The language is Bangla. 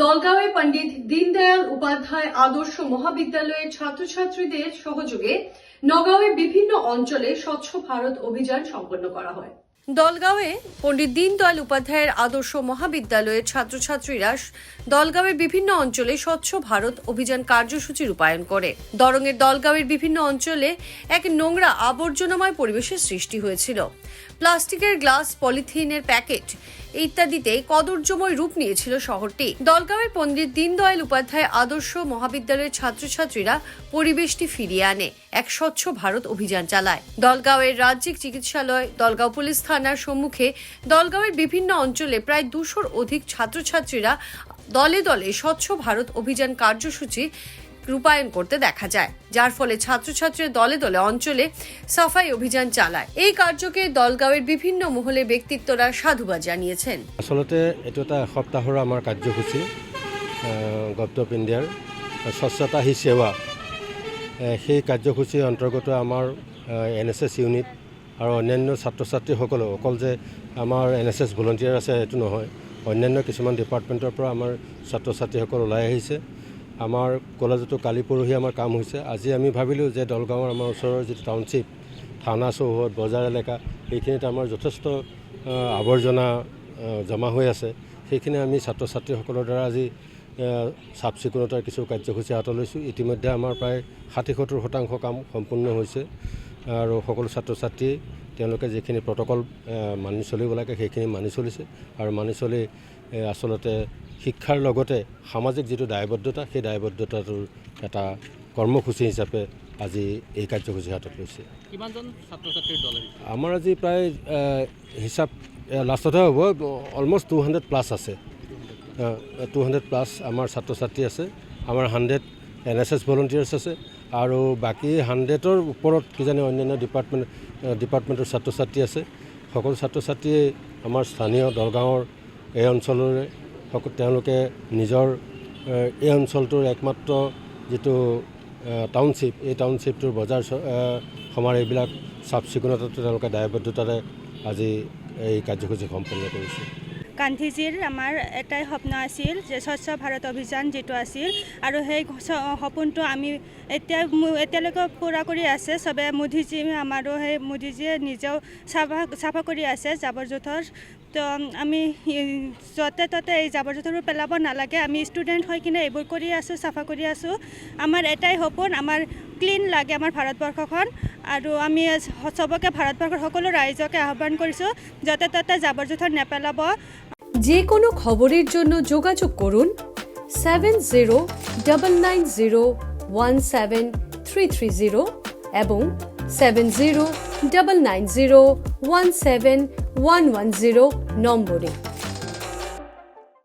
দলগাঁওয়ে পণ্ডিত দীনদয়াল উপাধ্যায় আদর্শ মহাবিদ্যালয়ের ছাত্রছাত্রীদের সহযোগে নগাঁওয়ে বিভিন্ন অঞ্চলে স্বচ্ছ ভারত অভিযান সম্পন্ন করা হয়। দলগাঁওয়ে পণ্ডিত দীনদয়াল উপাধ্যায়ের আদর্শ মহাবিদ্যালয়ের ছাত্রছাত্রীরা দলগাঁওয়ের বিভিন্ন অঞ্চলে স্বচ্ছ ভারত অভিযান কার্যসূচি রূপায়ণ করে। দরঙের দলগাঁওয়ের বিভিন্ন অঞ্চলে এক নোংরা আবর্জনাময় পরিবেশের সৃষ্টি হয়েছিল। প্লাস্টিকের গ্লাস, পলিথিনের প্যাকেট ইত্যাদিতে কদর্যময় রূপ নিয়েছিল শহরটি। দলগাঁওয়ের পণ্ডিত দীনদয়াল উপাধ্যায় আদর্শ মহাবিদ্যালয়ের ছাত্রছাত্রীরা পরিবেশটি ফিরিয়ে আনে, এক স্বচ্ছ ভারত অভিযান চালায়। দলগাঁওয়ের রাজ্যিক চিকিৎসালয়, দলগাঁও পুলিশ থানার সম্মুখে দলগাঁওয়ের বিভিন্ন অঞ্চলে প্রায় দুশোর অধিক ছাত্রছাত্রীরা দলে দলে স্বচ্ছ ভারত অভিযান কার্যসূচি রূপায়ণ করতে দেখা যায়। যার ফলে ছাত্রছাত্রীরা দলে দলে অঞ্চলে সাফাই অভিযান চালায়। এই কার্যকে দলগাঁওয়ের বিভিন্ন মহলে ব্যক্তিত্বরা সাধুবাদ জানিয়েছেন। আচলতে এইটো এটা এসপ্তাহৰ আমাৰ কাৰ্যসূচী গভট অফ ইণ্ডিয়াৰ। স্বচ্ছতা হি সেৱা সেই কাৰ্যসূচীৰ অন্তৰ্গত আমাৰ এন এছ এছ ইউনিট আৰু অন্যান্য ছাত্ৰ ছাত্ৰীসকলেও অকল যে আমাৰ এন এছ এছ ভলণ্টিয়াৰ আছে, সেইটো নহয়। অন্যান্য কিছুমান ডিপাৰ্টমেণ্টৰ পৰা আমাৰ ছাত্ৰ ছাত্ৰীসকল ওলাই আহিছে। আমাৰ কলেজতো কালি পৰহি আমাৰ কাম হৈছে। আজি আমি ভাবিলোঁ যে দলগাঁৱৰ আমাৰ ওচৰৰ যিটো টাউনশ্বিপ, থানা চৌহদ, বজাৰ এলেকা এইখিনিত আমাৰ যথেষ্ট আৱৰ্জনা জমা হৈ আছে। সেইখিনি আমি ছাত্ৰ ছাত্ৰীসকলৰ দ্বাৰা আজি চাফ চিকুণতাৰ কিছু কাৰ্যসূচী হাতত লৈছোঁ। ইতিমধ্যে আমাৰ প্ৰায় ষাঠি সত্তৰ শতাংশ কাম সম্পূৰ্ণ হৈছে। আৰু সকলো ছাত্ৰ ছাত্ৰীয়ে তেওঁলোকে যিখিনি প্ৰট'কল মানি চলিব লাগে সেইখিনি মানি চলিছে। আৰু মানি চলি আচলতে শিক্ষাৰ লগতে সামাজিক যিটো দায়বদ্ধতা সেই দায়বদ্ধতাটোৰ এটা কৰ্মসূচী হিচাপে আজি এই কাৰ্যসূচী হাতত লৈছে। কিমানজন ছাত্ৰ ছাত্ৰীৰ দল আমাৰ আজি প্ৰায় হিচাপ লাষ্টতহে হ'ব অলমষ্ট টু হাণ্ড্ৰেড প্লাছ আছে। টু হাণ্ড্ৰেড প্লাছ আমাৰ ছাত্ৰ ছাত্ৰী আছে। আমাৰ hundred N S S volunteers আছে, আৰু বাকী হাণ্ড্ৰেডৰ ওপৰত কিজানি অন্যান্য ডিপাৰ্টমেণ্ট ডিপাৰ্টমেণ্টৰ ছাত্ৰ ছাত্ৰী আছে। সকলো ছাত্ৰ ছাত্ৰীয়ে আমাৰ স্থানীয় দলগাঁৱৰ এই অঞ্চলৰে, সকলো তেওঁলোকে নিজৰ এই অঞ্চলটোৰ একমাত্ৰ যিটো টাউনশ্বিপ এই টাউনশ্বিপটোৰ বজাৰ সমাৰ এইবিলাক চাফ চিকুণতাটো তেওঁলোকে দায়বদ্ধতাৰে আজি এই কাৰ্যসূচী সম্পন্ন কৰিছে। গান্ধীজীৰ আমাৰ এটাই সপোন আছিল যে স্বচ্ছ ভাৰত অভিযান যিটো আছিল আৰু সেই সপোনটো আমি এতিয়া এতিয়ালৈকে পূৰা কৰি আছে। চবে মোদীজী আমাৰো সেই মোদীজীয়ে নিজেও চাফা চাফা কৰি আছে জাবৰ জোঁথৰ তো আমি য'তে ত'তে এই জাবৰ জোঁথৰবোৰ পেলাব নালাগে। আমি ষ্টুডেণ্ট হৈ কিনে এইবোৰ কৰি আছোঁ, চাফা কৰি আছোঁ। আমাৰ এটাই সপোন, আমাৰ ক্লিন লাগে আমাৰ ভাৰতবৰ্ষখন। আৰু আমি চবকে ভাৰতবৰ্ষৰ সকলো ৰাইজকে আহ্বান কৰিছোঁ য'তে ত'তে জাবৰ জোঁথৰ নেপেলাব। যে কোনো খবরের জন্য যোগাযোগ করুন seven zero double nine zero one seven three three zero এবং seven zero double nine zero one seven one one zero নম্বরে।